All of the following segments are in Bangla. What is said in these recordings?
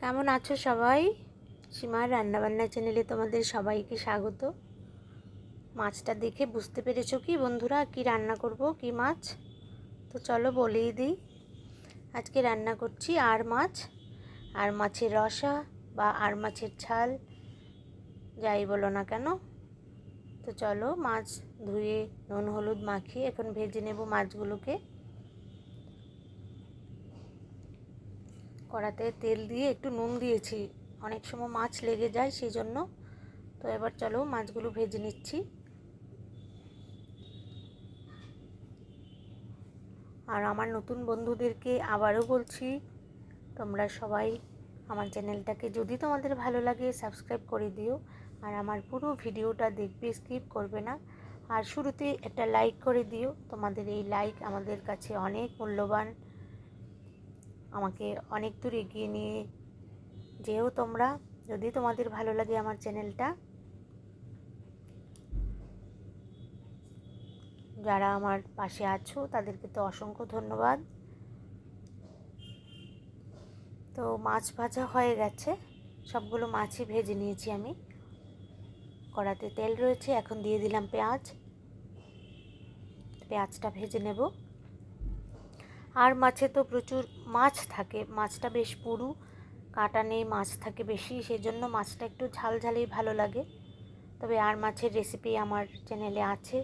কেমন আছো সবাই? সীমার রান্নাবান্না চ্যানেলে তোমাদের সবাইকে স্বাগত। মাছটা দেখে বুঝতে পেরেছ কি বন্ধুরা কি রান্না করব, কি মাছ? তো চলো বলেই দিই। আজকে রান্না করছি আর মাছ, আর মাছের রসা বা আর মাছের ছাল যাই বলো না কেন। তো চলো মাছ ধুয়ে নুন, হলুদ মাখিয়ে এখন ভেজে নেব মাছগুলোকে। কড়াতে তেল দিয়ে একটু নুন দিয়েছি। অনেক সময় মাছ লেগে যায় সেই জন্য তো এবার চলো মাছগুলো ভেজে নিচ্ছি। আর আমার নতুন বন্ধুদেরকে আবারও বলছি, তোমরা সবাই আমার চ্যানেলটাকে যদি তোমাদের ভালো লাগে সাবস্ক্রাইব করে দিও। আর আমার পুরো ভিডিওটা দেখবে, স্কিপ করবে না। আর শুরুতে একটা লাইক করে দিও। তোমাদের এই লাইক আমাদের কাছে অনেক মূল্যবান। আমাকে অনেক দূর এগিয়ে নিয়ে যেও তোমরা। যদি তোমাদের ভালো লাগে আমার চ্যানেলটা। যারা আমার পাশে আছো, তাদেরকে তো অসংখ্য ধন্যবাদ। তো মাছ ভাজা হয়ে গেছে। সবগুলো মাছই ভেজে নিয়েছি আমি। কড়াতে তেল রয়েছে, এখন দিয়ে দিলাম পেঁয়াজ। পেঁয়াজটা ভেজে নেব। আর মাছে তো প্রচুর মাছ থাকে। মাছটা বেশ পুরু, কাটা নেই, মাছ থাকে বেশি সেই জন্য মাছটা একটু ঝাল ঝালেই ভালো লাগে। তবে আর মাছের রেসিপি আমার চ্যানেলে আছে।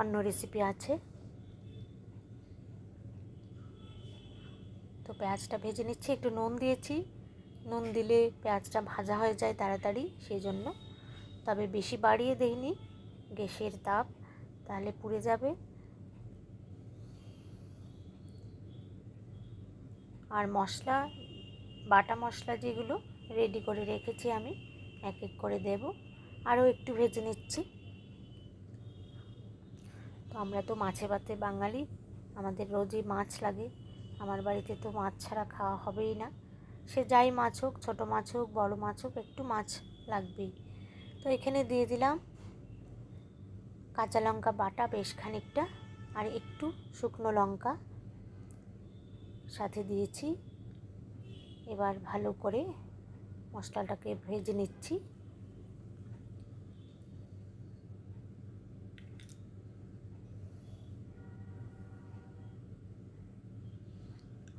অন্য রেসিপি আছে। তো পেঁয়াজটা ভেজে নিচ্ছি, একটু নুন দিয়েছি। নুন দিলে পেঁয়াজটা ভাজা হয়ে যায় তাড়াতাড়ি সেই জন্য তবে বেশি বাড়িয়ে দেইনি, গ্যাসের তাপ, তাহলে পুড়ে যাবে। আর মশলা, বাটা মশলা যেগুলো রেডি করে রেখেছি আমি এক এক করে দেব। আরও একটু ভেজে নিচ্ছি। তো আমরা তো মাছে ভাতে বাঙালি, আমাদের রোজই মাছ লাগে। আমার বাড়িতে তো মাছ ছাড়া খাওয়া হবেই না। সে যাই মাছ হোক, ছোটো মাছ হোক, বড়ো মাছ হোক, একটু মাছ লাগবেই। তো এখানে দিয়ে দিলাম কাঁচা লঙ্কা বাটা বেশ খানিকটা, আর একটু শুকনো লঙ্কা। সাথে দিয়েছি। এবার ভালো করে মশলাটাকে ভেজে নিচ্ছি।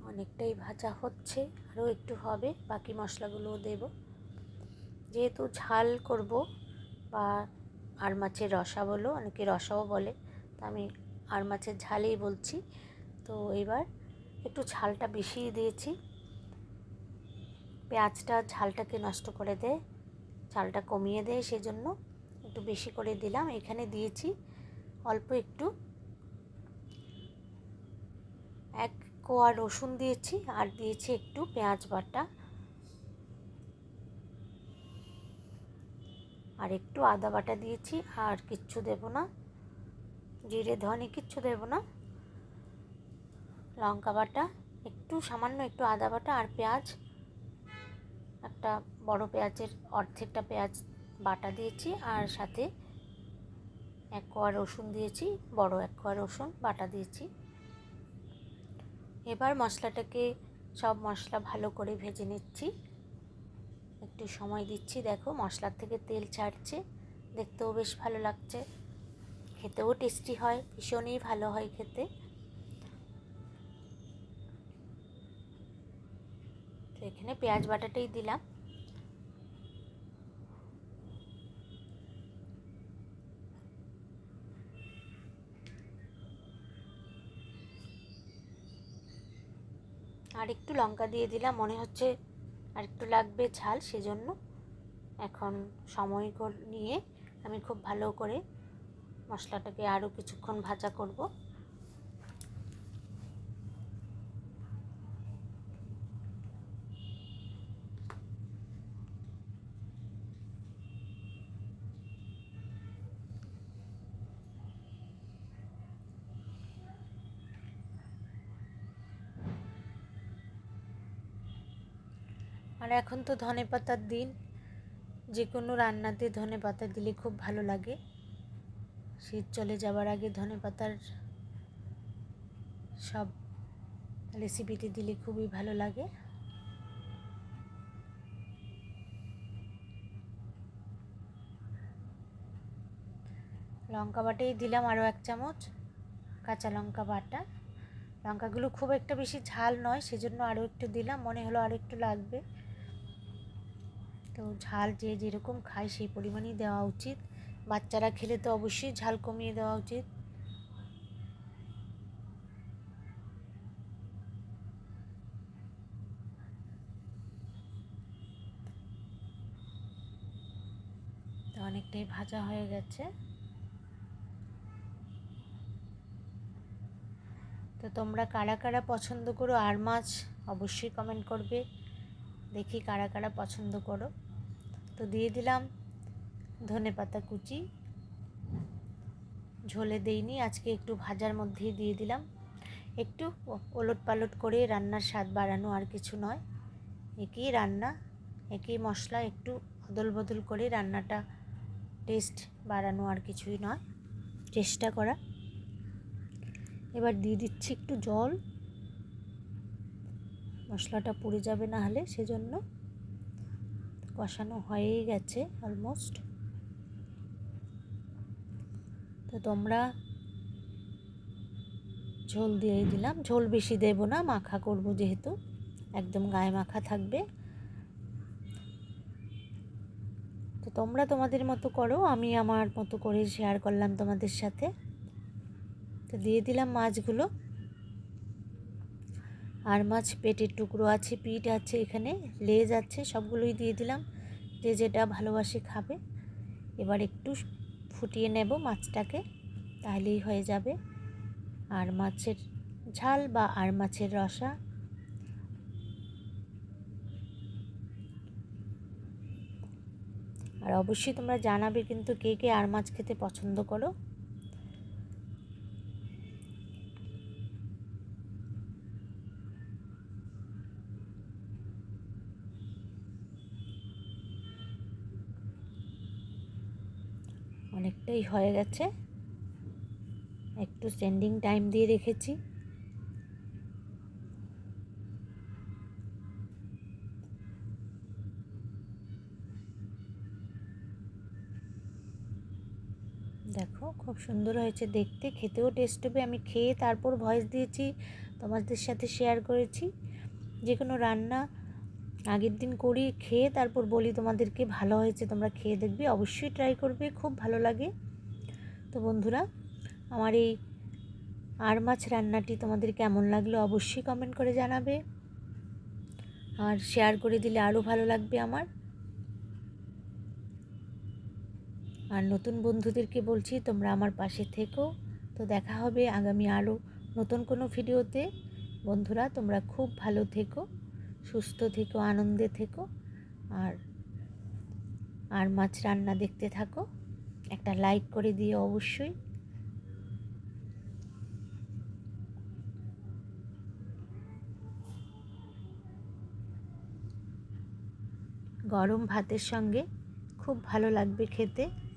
অনেকটাই ভাজা হচ্ছে, আরও একটু হবে, বাকি মশলাগুলোও দেব। যেহেতু ঝাল করব বা আর মাছের রসা বলো, অনেকে রসাও বলে, তা আমি আর মাছের ঝালেই বলছি। তো এবার একটু ঝালটা বেশি দিয়েছি। পেঁয়াজটা ঝালটাকে নষ্ট করে দেয় ঝালটা কমিয়ে দেয় সেজন্য একটু বেশি করে দিলাম। এখানে দিয়েছি অল্প একটু। এক কোয়া রসুন দিয়েছি আর দিয়েছি একটু পেঁয়াজ বাটা। আর একটু আদা বাটা দিয়েছি, আর কিচ্ছু দেব না। জিরে, ধনে কিচ্ছু দেব না। লঙ্কা বাটা, একটু সামান্য একটু আদা বাটা আর পেঁয়াজ। একটা বড় পেঁয়াজের অর্ধেকটা পেঁয়াজ বাটা দিয়েছি আর সাথে এক কোয়া রসুন দিয়েছি, বড় এক কোয়া রসুন বাটা দিয়েছি। এবার মশলাটাকে সব মশলা ভালো করে ভেজে নিচ্ছি। একটু সময় দিচ্ছি, দেখো মশলার থেকে তেল ছাড়ছে, দেখতেও বেশ ভালো লাগছে। খেতেও টেস্টি হয়, ভীষণই ভালো হয় খেতে। এখানে পেঁয়াজ বাটাটাই দিলাম। আর একটু লঙ্কা দিয়ে দিলাম, মনে হচ্ছে আর একটু লাগবে ঝাল, সেজন্য এখন সময় নিয়ে আমি খুব ভালো করে মশলাটাকে আরও কিছুক্ষণ ভাজা করব। আর এখন তো ধনে পাতার দিন। যে কোনো রান্নাতে ধনে পাতা দিলে খুব ভালো লাগে। শীত চলে যাওয়ার আগে ধনে পাতার সব রেসিপিটি দিলে খুবই ভালো লাগে। লঙ্কা বাটাই দিলাম আরও এক চামচ, কাঁচা লঙ্কা বাটা। লঙ্কাগুলো খুব একটা বেশি ঝাল নয়, সেজন্য আরও একটু দিলাম, মনে হলো আরও একটু লাগবে। তো ঝাল যে যেরকম খায় সেই পরিমাণেই দেওয়া উচিত। বাচ্চারা খেলে তো অবশ্যই ঝাল কমিয়ে দেওয়া উচিত। তো অনেকটাই ভাজা হয়ে গেছে। তো তোমরা কারা কারা পছন্দ করো আর মাছ, অবশ্যই কমেন্ট করবে। দেখি কারা কারা পছন্দ করো। তো দিয়ে দিলাম ধনে পাতা কুচি। ঝোলে দেইনি, আজকে একটু ভাজার মধ্যেই দিয়ে দিলাম। একটু ওলট পালট করে রান্নার স্বাদ বাড়ানো আর কিছু নয়। একই রান্না, একই মশলা, একটু অদল বদল করে রান্নাটা টেস্ট বাড়ানো আর কিছুই নয়। চেষ্টা করা। এবার দিয়ে দিচ্ছি একটু জল। মশলাটা পুড়ে যাবে না হলে সেজন্য কষানো হয়েই গেছে অলমোস্ট তো তোমরা ঝোল দিয়ে দিলাম। ঝোল বেশি দেব না, মাখা করব যেহেতু। একদম গায়ে মাখা থাকবে। তো তোমরা তোমাদের মতো করো, আমি আমার মতো করে শেয়ার করলাম তোমাদের সাথে। তো দিয়ে দিলাম মাছগুলো। আর মাছ পেটের টুকরো আছে, পিঠ আছে এখানে, লেজ আছে, সবগুলোই দিয়ে দিলাম। যে যেটা ভালোবাসে খাবে। এবার একটু ফুটিয়ে নেব মাছটাকে তাহলেই হয়ে যাবে। আর মাছের ঝাল বা আর মাছের রসা। আর অবশ্যই তোমরা জানাবে কিন্তু কে কে আর মাছ খেতে পছন্দ করো। অনেকটাই হয়ে গেছে। একটু স্ট্যান্ডিং টাইম দিয়ে রেখেছি। দেখো, খুব সুন্দর হয়েছে দেখতে। খেতেও টেস্ট হবে। আমি খেয়ে তারপর ভয়েস দিয়েছি, তোমাদের সাথে শেয়ার করেছি। যে কোনো রান্না আগের দিন করি খেয়ে তারপর বলি তোমাদেরকে ভালো হয়েছে, তোমরা খেয়ে দেখবে, অবশ্যই ট্রাই করবে, খুব ভালো লাগে। তো বন্ধুরা, আমার এই আর মাছ রান্নাটি তোমাদের কেমন লাগল অবশ্যই কমেন্ট করে জানাবে। আর শেয়ার করে দিলে আরও ভালো লাগবে আমার। আর নতুন বন্ধুদেরকে বলছি, তোমরা আমার পাশে থেকো। তো দেখা হবে আগামী আরও নতুন কোনো ভিডিওতে বন্ধুরা, তোমরা খুব ভালো থেকো। সুস্থ থেকো, আনন্দে থেকো আর আর মাছ রান্না দেখতে থাকো। একটা লাইক করে দিয়ে অবশ্যই। গরম ভাতের সঙ্গে খুব ভালো লাগবে খেতে।